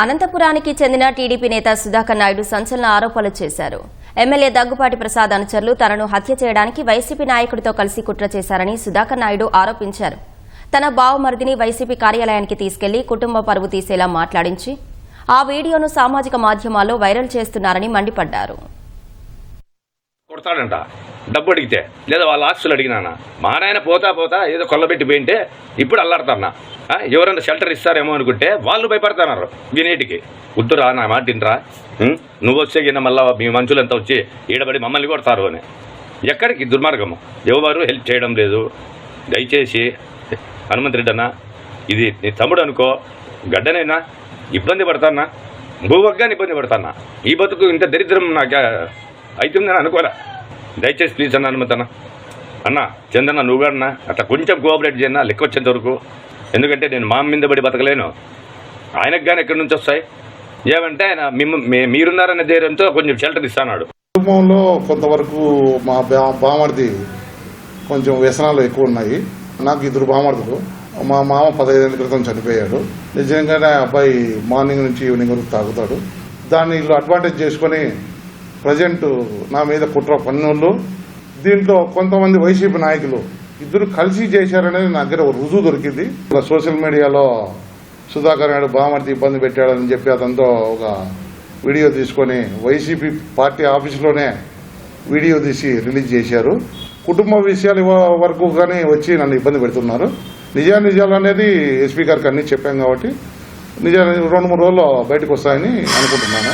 అనంతపురానికి చెందిన టీడీపీ నేత సుధాకర్ నాయుడు సంచలన ఆరోపణలు చేశారు. ఎమ్మెల్యే దగ్గుపాటి ప్రసాద్ అనుచరులు తనను హత్య చేయడానికి వైసీపీ నాయకుడితో కలిసి కుట్ర చేశారని సుధాకర్ నాయుడు ఆరోపించారు. తన బావమరిదిని వైసీపీ కార్యాలయానికి తీసుకెళ్ళి కుటుంబ పరువు తీసేలా మాట్లాడించి ఆ వీడియోను సామాజిక మాధ్యమాల్లో వైరల్ చేస్తున్నారని మండిపడ్డారు. డబ్బు అడిగితే లేదా వాళ్ళ ఆస్తులు అడిగినానా మా నాయన పోతా పోతా ఏదో కొల్లబెట్టి పోయింటే ఇప్పుడు అల్లాడుతున్నా. ఎవరైనా షెల్టర్ ఇస్తారేమో అనుకుంటే వాళ్ళు భయపడుతున్నారు వినేటికి వద్దురా నా మాట తినరా నువ్వు వచ్చే గిన్న మళ్ళా మీ మనుషులంతా వచ్చి ఈడబడి మమ్మల్ని కొడతారు అని. ఎక్కడికి? దుర్మార్గము. ఎవరు హెల్ప్ చేయడం లేదు. దయచేసి హనుమంత్ రెడ్డి అన్న ఇది నీ తమ్ముడు అనుకో. గడ్డనైనా? ఇబ్బంది పడతానా భూవగ్గాని ఇబ్బంది పడతానా ఈ బతుకు ఇంత దరిద్రం నాకు అవుతుందని అనుకోలే దయచేసి ప్లీజ్ అన్న హనుమంత్ అన్న చందన్న నువ్వు అన్న. అట్లా కొంచెం కోఆపరేట్ చేయన్నా లెక్క వచ్చేంత వరకు. ఎందుకంటే నేను మా మీద పడి బతకలేను. ఆయనకు కానీ ఎక్కడి నుంచి వస్తాయి? ఏమంటే ఆయన మిమ్మ మీరున్నారనే ధైర్యంతో కొంచెం షెల్టర్ ఇస్తాడు కుటుంబంలో కొంతవరకు మా బామర్ది కొంచెం వ్యసనాలు ఎక్కువ ఉన్నాయి. నాకు ఇద్దరు బామర్దులు మా మామ పదహైదేళ్ళ క్రితం చనిపోయాడు. నిజంగానే అబ్బాయి మార్నింగ్ నుంచి ఈవినింగ్ వరకు తాగుతాడు. దాన్ని వీళ్ళు అడ్వాంటేజ్ చేసుకొని ప్రజెంట్ నా మీద కుట్ర పన్నులు. దీంట్లో కొంతమంది వైసీపీ నాయకులు ఇద్దరు కలిసి చేశారనేది నా దగ్గర ఒక రుజువు దొరికింది. ఇలా సోషల్ మీడియాలో సుధాకర్ నాయుడు బామర్ది ఇబ్బంది పెట్టాడని చెప్పి అతనితో ఒక వీడియో తీసుకొని వైసీపీ పార్టీ ఆఫీసులోనే వీడియో తీసి రిలీజ్ చేశారు. కుటుంబ విషయాలు వరకు కానీ వచ్చి నన్ను ఇబ్బంది పెడుతున్నారు. నిజా నిజాలు అనేది ఎస్పీ గారికి అన్ని చెప్పాం కాబట్టి నిజా రెండు మూడు రోజుల్లో బయటకు వస్తాయని అనుకుంటున్నాను.